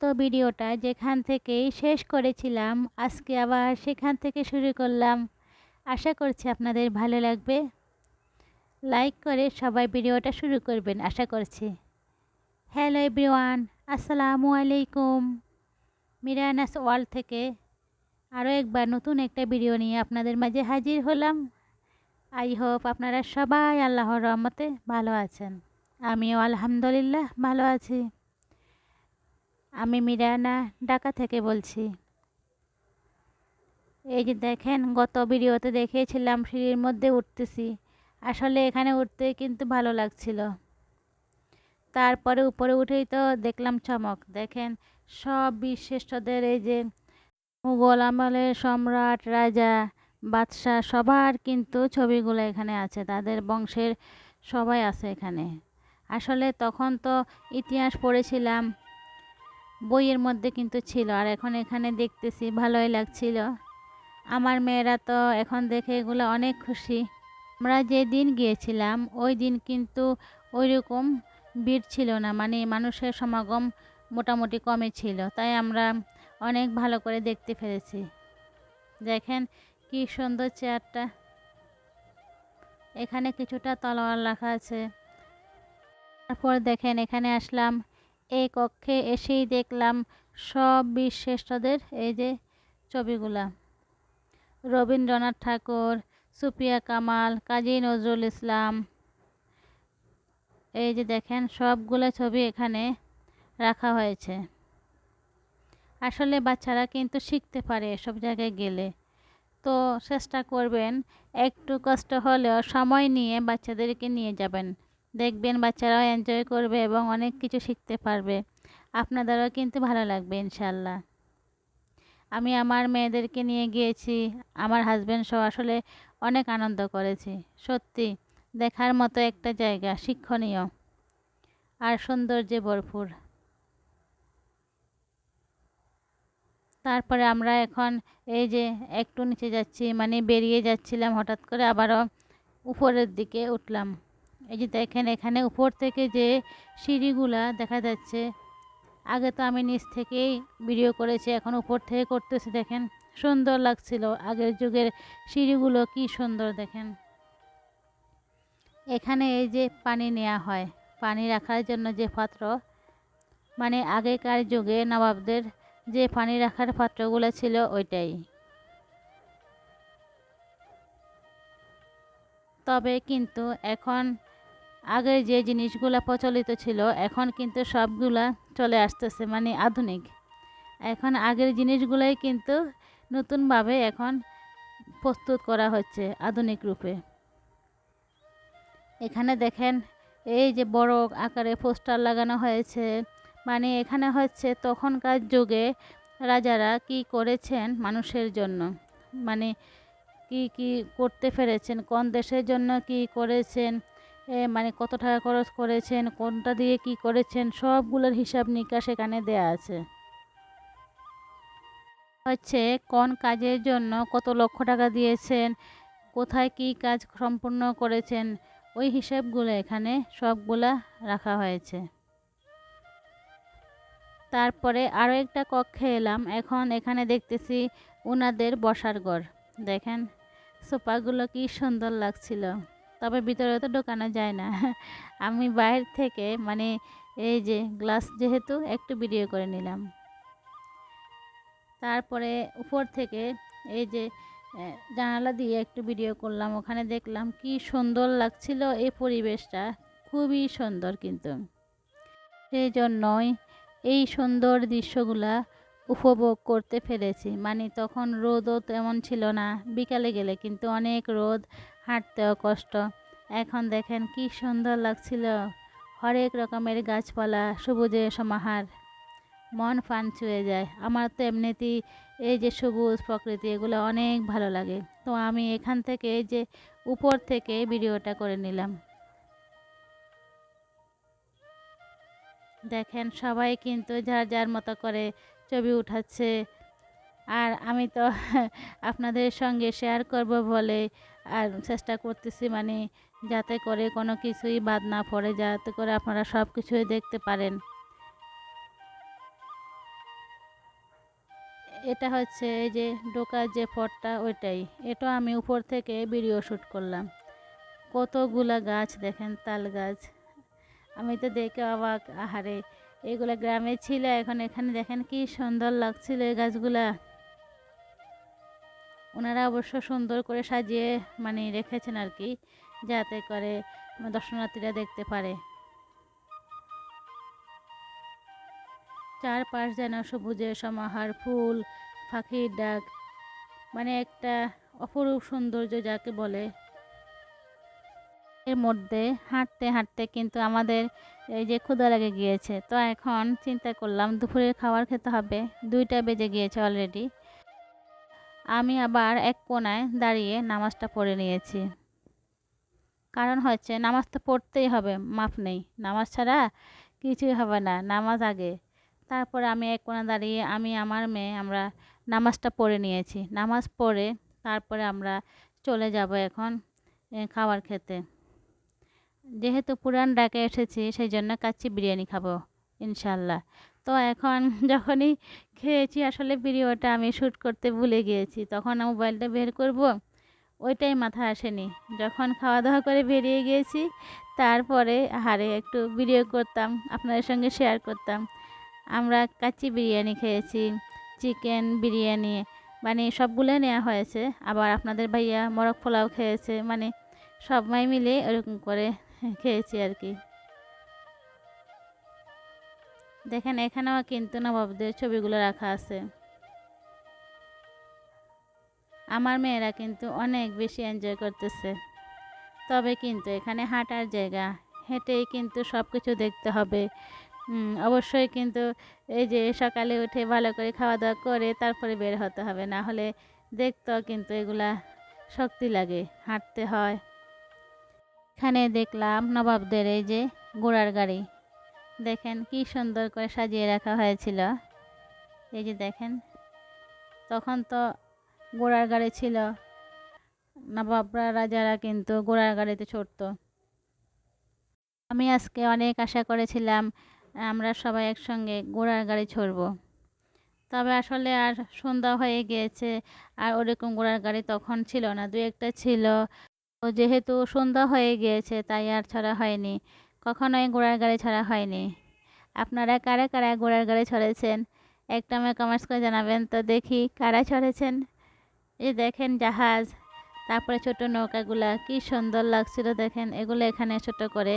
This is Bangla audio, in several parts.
তো ভিডিওটা যেখান থেকেই শেষ করেছিলাম, আজকে আবার সেখান থেকে শুরু করলাম। আশা করছি আপনাদের ভালো লাগবে। লাইক করে সবাই ভিডিওটা শুরু করবেন, আশা করছি। হ্যালো এভরিওয়ান, আসসালামু আলাইকুম। মিরানাস ওয়ার্ল্ড থেকে আরও একবার নতুন একটা ভিডিও নিয়ে আপনাদের মাঝে হাজির হলাম। আই হোপ আপনারা সবাই আল্লাহর রহমতে ভালো আছেন। আমিও আলহামদুলিল্লাহ ভালো আছি। আমি মিরানা ঢাকা থেকে বলছি। এই যে দেখেন, গত ভিডিওতে দেখিয়েছিলাম সিঁড়ির মধ্যে উঠতেছি। আসলে এখানে উঠতে কিন্তু ভালো লাগছিল। তারপরে উপরে উঠেই তো দেখলাম চমক। দেখেন, সব বীরশ্রেষ্ঠদের এই যে মুঘল আমলের সম্রাট, রাজা, বাদশাহ, সবার কিন্তু ছবিগুলো এখানে আছে। তাদের বংশের সবাই আছে এখানে। আসলে তখন তো ইতিহাস পড়েছিলাম বইয়ের মধ্যে কিন্তু ছিল। আর এখন এখানে দেখতেছি ভালোই লাগছিল। আমার মেয়েরা তো এখন দেখে এগুলো অনেক খুশি। আমরা যে দিন গিয়েছিলাম, ওই দিন কিন্তু ওই রকম ভিড় ছিল না। মানে মানুষের সমাগম মোটামুটি কমে ছিল। তাই আমরা অনেক ভালো করে দেখতে পেরেছি। দেখেন কি সুন্দর চেয়ারটা। এখানে কিছুটা তলোয়ার রাখা আছে। তারপর দেখেন এখানে আসলাম এই কক্ষে এসেই দেখলাম সব বীরশ্রেষ্ঠদের এই যে ছবিগুলা। রবীন্দ্রনাথ ঠাকুর সুপিয়া কামাল, কাজী নজরুল ইসলাম। এই যে দেখেন, সবগুলো ছবি এখানে রাখা হয়েছে। আসলে বাচ্চারা কিন্তু শিখতে পারে এসব জায়গায় গেলে। তো চেষ্টা করবেন, একটু কষ্ট হলেও সময় নিয়ে বাচ্চাদেরকে নিয়ে যাবেন। দেখবেন বাচ্চারাও এনজয় করবে এবং অনেক কিছু শিখতে পারবে। আপনাদেরও কিন্তু ভালো লাগবে ইনশাল্লাহ। আমি আমার মেয়েদেরকে নিয়ে গিয়েছি, আমার হাজব্যান্ড সহ আসলে অনেক আনন্দ করেছি। সত্যি, দেখার মতো একটা জায়গা, শিক্ষণীয় আর সৌন্দর্যে ভরপুর। তারপরে আমরা এখন এই যে একটু নিচে যাচ্ছি মানে বেরিয়ে যাচ্ছিলাম, হঠাৎ করে আবারও উপরের দিকে উঠলাম। এই যে দেখেন, এখানে উপর থেকে যে সিঁড়িগুলা দেখা যাচ্ছে, আগে তো আমি নিচ থেকেই ভিডিও করেছি, এখন উপর থেকে করতেছি, দেখেন। সুন্দর লাগছিল আগের যুগের সিঁড়িগুলো, কি সুন্দর, দেখেন। এখানে এই যে পানি নেওয়া হয়, পানি রাখার জন্য যে পাত্র মানে আগেকার যুগে নবাবদের যে পানি রাখার পাত্রগুলো ছিল ওইটাই। তবে কিন্তু এখন আগের যে জিনিসগুলো প্রচলিত ছিল, এখন কিন্তু সবগুলা চলে আসতেছে মানে আধুনিক। এখন আগের জিনিসগুলোই কিন্তু নতুনভাবে এখন প্রস্তুত করা হচ্ছে আধুনিক রূপে। এখানে দেখেন, এই যে বড় আকারে পোস্টার লাগানো হয়েছে মানে এখানে হচ্ছে তখনকার যুগে রাজারা কি করেছেন মানুষের জন্য? মানে কি কি করতে পেরেছেন? কোন দেশের জন্য কি করেছেন? মানে কত টাকা খরচ করেছেন, কোনটা দিয়ে কি করেছেন, সবগুলোর হিসাব নিকাশ এখানে দেয়া আছে। হচ্ছে, কোন কাজের জন্য কত লক্ষ টাকা দিয়েছেন, কোথায় কি কাজ সম্পূর্ণ করেছেন, ওই হিসাবগুলো এখানে সবগুলা রাখা হয়েছে। তারপরে আরও একটা কক্ষে এলাম, এখন এখানে দেখতেছি ওনাদের বসার ঘর। দেখেন, সোফাগুলো কি সুন্দর লাগছিল। তবে ভিতরে তো ঢোকানো যায় না। আমি বাইরে থেকে মানে এই যে গ্লাস যেহেতু একটু ভিডিও করে নিলাম। তারপরে উপর থেকে এই যে জানালা দিয়ে একটু ভিডিও করলাম। ওখানে দেখলাম কি সুন্দর লাগছিল এই পরিবেশটা। খুবই সুন্দর কিন্তু। সেই জন্যই এই সুন্দর দৃশ্যগুলা উপভোগ করতে পেরেছি। মানে তখন রোদও তেমন ছিল না। বিকালে গেলে কিন্তু অনেক রোদ। হাঁটতেও কষ্ট এখন দেখেন কি সুন্দর লাগছিল। হরেক রকমের গাছপালা সবুজে সমাহার। মন ফান ছুঁয়ে যায়। আমার তো এমনিতেই এই যে সবুজ প্রকৃতি, এগুলো অনেক ভালো লাগে। তো আমি এখান থেকে এই যে উপর থেকে ভিডিওটা করে নিলাম। দেখেন সবাই কিন্তু যার যার মতো করে ছবি উঠাচ্ছে। আর আমি তো আপনাদের সঙ্গে শেয়ার করব বলে আর চেষ্টা করতেছি মানে যাতে করে কোনো কিছুই বাদ না পড়ে, যাতে করে আপনারা সব কিছুই দেখতে পারেন। এটা হচ্ছে এই যে ডোকার যে পটটা ওইটাই। এটা আমি উপর থেকে ভিডিও শ্যুট করলাম। কতগুলা গাছ দেখেন, তাল গাছ। আমি তো দেখে অবাক, আহারে! এগুলা গ্রামে ছিল, এখন এখানে দেখেন কি সুন্দর লাগছিল এই গাছগুলা। ওনারা অবশ্য সুন্দর করে সাজিয়ে মানে রেখেছেন আর কি যাতে করে দর্শনার্থীরা দেখতে পারে। চারপাশ যেন সবুজের সমাহার, ফুল, পাখির ডাক মানে একটা অপরূপ সৌন্দর্য যাকে বলে। এর মধ্যে হাঁটতে হাঁটতে কিন্তু আমাদের এই যে ক্ষুদা লেগে গিয়েছে, তো এখন চিন্তা করলাম দুপুরের খাবার খেতে হবে। দুইটা বেজে গিয়েছে অলরেডি আমি আবার এক কোনায় দাঁড়িয়ে নামাজটা পড়ে নিয়েছি। কারণ হচ্ছে নামাজ তো পড়তেই হবে মাপ নেই। নামাজ ছাড়া কিছুই হবে না, নামাজ আগে। তারপরে আমি এক কোণা দাঁড়িয়ে আমি, আমার মেয়ে, আমরা নামাজটা পড়ে নিয়েছি। নামাজ পড়ে তারপরে আমরা চলে যাব এখন খাবার খেতে। যেহেতু পুরান ডাকে এসেছি, সেই জন্য কাচ্চি বিরিয়ানি খাব, ইনশাল্লাহ। তো এখন যখনই খেয়েছি আসলে ভিডিওটা আমি শ্যুট করতে ভুলে গিয়েছি, তখন মোবাইলটা বের করব, ওইটাই মাথায় আসেনি। যখন খাওয়া দাওয়া করে বেরিয়ে গিয়েছি, তারপরে হারে একটু ভিডিও করতাম, আপনাদের সঙ্গে শেয়ার করতাম। আমরা কাচ্চি বিরিয়ানি খেয়েছি, চিকেন বিরিয়ানি মানে সবগুলো নেওয়া হয়েছে। আবার আপনাদের ভাইয়া মরক পোলাও খেয়েছে মানে সবাই মিলে এরকম করে খেয়েছি আর কি। দেখেন, এখানেও কিন্তু নবাবদের ছবিগুলো রাখা আছে। আমার মেয়েরা কিন্তু অনেক বেশি এনজয় করতেছে। তবে কিন্তু এখানে হাঁটার জায়গা, হেঁটেই কিন্তু সব কিছু দেখতে হবে। অবশ্যই কিন্তু এই যে সকালে উঠে ভালো করে খাওয়া দাওয়া করে তারপরে বের হতে হবে। না হলে দেখতেও কিন্তু এগুলা শক্তি লাগে, হাঁটতে হয়। এখানে দেখলাম নবাবদের এই যে ঘোড়ার গাড়ি। দেখেন কি সুন্দর করে সাজিয়ে রাখা হয়েছিল। এই যে দেখেন, তখন তো ঘোড়ার গাড়ি ছিল। নবাবরা, রাজারা কিন্তু ঘোড়ার গাড়িতে চড়তো। আমি আজকে অনেক আশা করেছিলাম, আমরা সবাই একসঙ্গে ঘোড়ার গাড়ি চড়ব। তবে আসলে আর সন্ধ্যা হয়ে গিয়েছে, আর ওরকম ঘোড়ার গাড়ি তখন ছিল না। দু একটা ছিল। যেহেতু সন্ধ্যা হয়ে গিয়েছে, তাই আর ছাড়া হয়নি। কখনোই ঘোড়ার গাড়ি ছাড়া হয়নি। আপনারা কারা কারা ঘোড়ার গাড়ি ছড়েছেন? একটা আমায় কমেন্টস করে জানাবেন। তো দেখি কারা ছড়েছেন? এই দেখেন জাহাজ, তারপরে ছোট নৌকাগুলা, কি সুন্দর লাগছিল দেখেন। এগুলো এখানে ছোট করে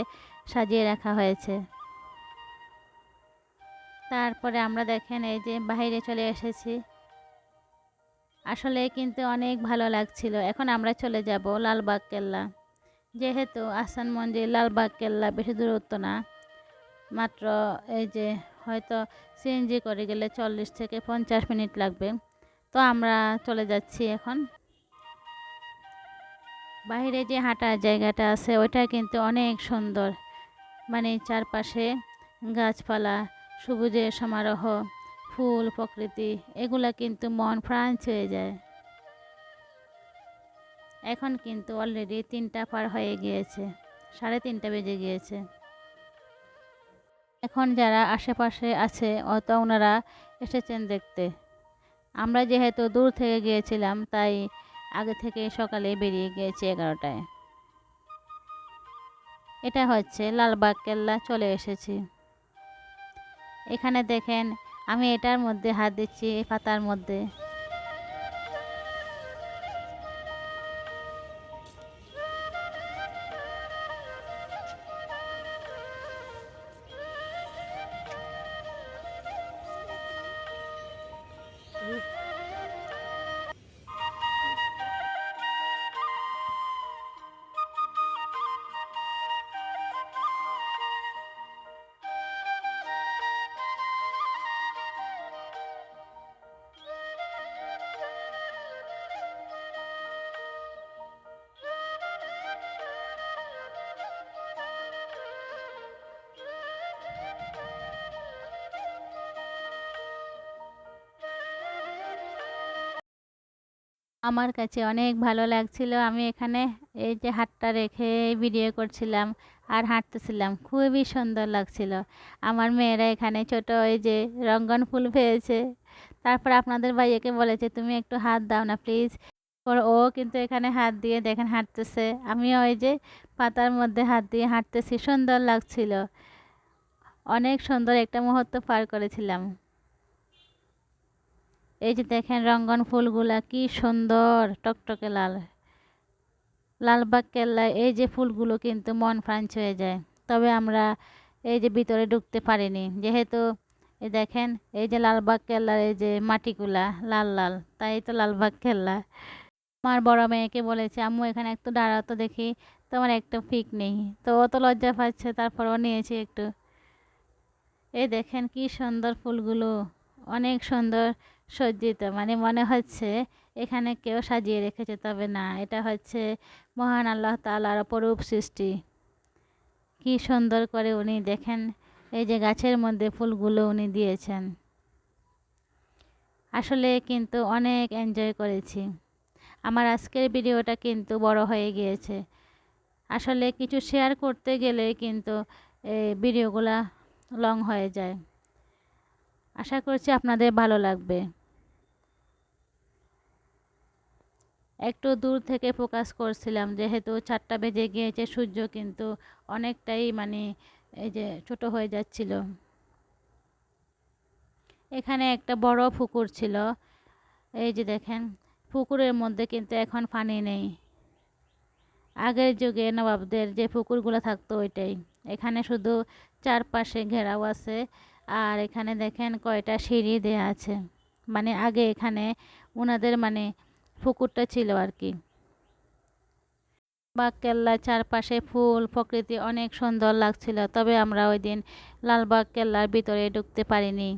সাজিয়ে রাখা হয়েছে। তারপরে আমরা দেখেন এই যে বাইরে চলে এসেছি। আসলে কিন্তু অনেক ভালো লাগছিল। এখন আমরা চলে যাব লালবাগ কেল্লা। যেহেতু আসান মন্দির লালবাগ কেল্লা বেশি দূরত্ব না, মাত্র এই যে হয়তো সিএনজি করে গেলে চল্লিশ থেকে পঞ্চাশ মিনিট লাগবে। তো আমরা চলে যাচ্ছি এখন। বাইরে যে হাঁটার জায়গাটা আছে, ওইটা কিন্তু অনেক সুন্দর। মানে চারপাশে গাছপালা, সবুজের সমারোহ, ফুল, প্রকৃতি, এগুলা কিন্তু মন প্রাণ ছুঁয়ে যায়। এখন কিন্তু অলরেডি তিনটা পার হয়ে গিয়েছে, সাড়ে তিনটা বেজে গিয়েছে। এখন যারা আশেপাশে আছে, অত ওনারা এসেছেন দেখতে। আমরা যেহেতু দূর থেকে গিয়েছিলাম, তাই আগে থেকে সকালে বেরিয়ে গিয়েছি এগারোটায়। এটা হচ্ছে লালবাগ কেল্লা চলে এসেছি। এখানে দেখেন, আমি এটার মধ্যে হাত দিচ্ছি, এই পাতার মধ্যে। আমার কাছে অনেক ভালো লাগছিল। আমি এখানে এই যে হাতটা রেখে ভিডিও করছিলাম আর হাঁটতেছিলাম। খুবই সুন্দর লাগছিল। আমার মেয়েরা এখানে ছোট ওই যে রঙ্গন ফুল পেয়েছে। তারপর আপনাদের ভাইয়াকে বলেছে, তুমি একটু হাত দাও না প্লিজ ও কিন্তু এখানে হাত দিয়ে দেখেন হাঁটতেছে। আমিও ওই যে পাতার মধ্যে হাত দিয়ে হাঁটতেছি। সুন্দর লাগছিল। অনেক সুন্দর একটা মুহূর্ত পার করেছিলাম। এই যে দেখেন রঙ্গন ফুলগুলা, কি সুন্দর, টকটকে লাল। লালবাগ কেল্লায় এই যে ফুলগুলো কিন্তু মন ফ্রাঞ্চ হয়ে যায়। তবে আমরা এই যে ভিতরে ঢুকতে পারিনি। যেহেতু এই দেখেন, এই যে লালবাগ কেল্লার এই যে মাটিগুলা, লাল লাল, তাই তো লালবাগ কেল্লা। আমার বড় মেয়েকে বলেছে, আম্মু, এখানে একটু দাঁড়াতো দেখি, তোমার একটা ফিক নেই। তো অত লজ্জা পাচ্ছে, তারপর ও নিয়েছে একটু। এই দেখেন কি সুন্দর ফুলগুলো, অনেক সুন্দর। সজ্জিত। মানে মনে হচ্ছে এখানে কেউ সাজিয়ে রেখেছে, তবে না, এটা হচ্ছে মহান আল্লাহ তালার অপরূপ সৃষ্টি। কি সুন্দর করে উনি দেখেন, এই যে গাছের মধ্যে ফুলগুলো উনি দিয়েছেন। আসলে কিন্তু অনেক এনজয় করেছি। আমার আজকের ভিডিওটা কিন্তু বড় হয়ে গিয়েছে। আসলে কিছু শেয়ার করতে গেলে কিন্তু এই ভিডিওগুলা লং হয়ে যায়। আশা করছি আপনাদের ভালো লাগবে। একটু দূর থেকে ফোকাস করছিলাম, যেহেতু চারটা বেজে গিয়েছে সূর্য কিন্তু অনেকটাই মানে এই যে ছোট হয়ে যাচ্ছিল। এখানে একটা বড় পুকুর ছিল। এই যে দেখেন, পুকুরের মধ্যে কিন্তু এখন পানি নেই। আগের যুগে নবাবদের যে পুকুরগুলো থাকতো ওইটাই। এখানে শুধু চারপাশে ঘেরাও আছে আর এখানে দেখেন কয়টা সিঁড়ি দেয়া আছে। মানে আগে এখানে ওনাদের মানে পুকুরটা ছিল আর কি। বাগ কেল্লার চারপাশে ফুল, প্রকৃতি অনেক সুন্দর লাগছিল, তবে আমরা ওই দিন লালবাগ কেল্লার ভিতরে ঢুকতে পারিনি।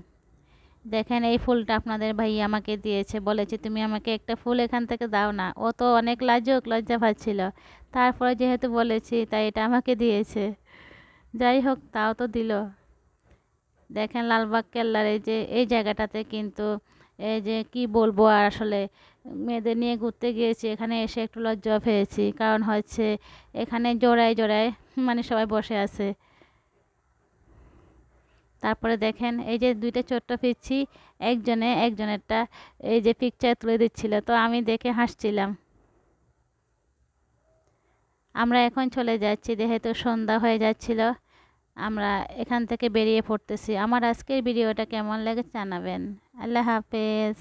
দেখেন এই ফুলটা আপনাদের ভাই আমাকে দিয়েছে, বলেছে, তুমি আমাকে একটা ফুল এখান থেকে দাও না। ও তো অনেক লাজুক, লজ্জা পাচ্ছিল। তারপরে যেহেতু বলেছি, তাই এটা আমাকে দিয়েছে। যাই হোক, তাও তো দিল। দেখেন লালবাগ কেল্লার এই যে, এই জায়গাটাতে কিন্তু এই যে, কি বলব আর আসলে মেয়েদের নিয়ে ঘুরতে গিয়েছি, এখানে এসে একটু লজ্জা পেয়েছি। কারণ হচ্ছে এখানে জোড়ায় জোড়ায় মানে সবাই বসে আছে। তারপরে দেখেন, এই যে দুইটা ছোট্ট পিচ্ছি, একজনে একজনেরটা এই যে পিকচার তুলে দিচ্ছিল। তো আমি দেখে হাসছিলাম। আমরা এখন চলে যাচ্ছি, যেহেতু সন্ধ্যা হয়ে যাচ্ছিল, আমরা এখান থেকে বেরিয়ে পড়তেছি। আমার আজকের ভিডিওটা কেমন লেগে জানাবেন। আল্লাহ হাফেজ।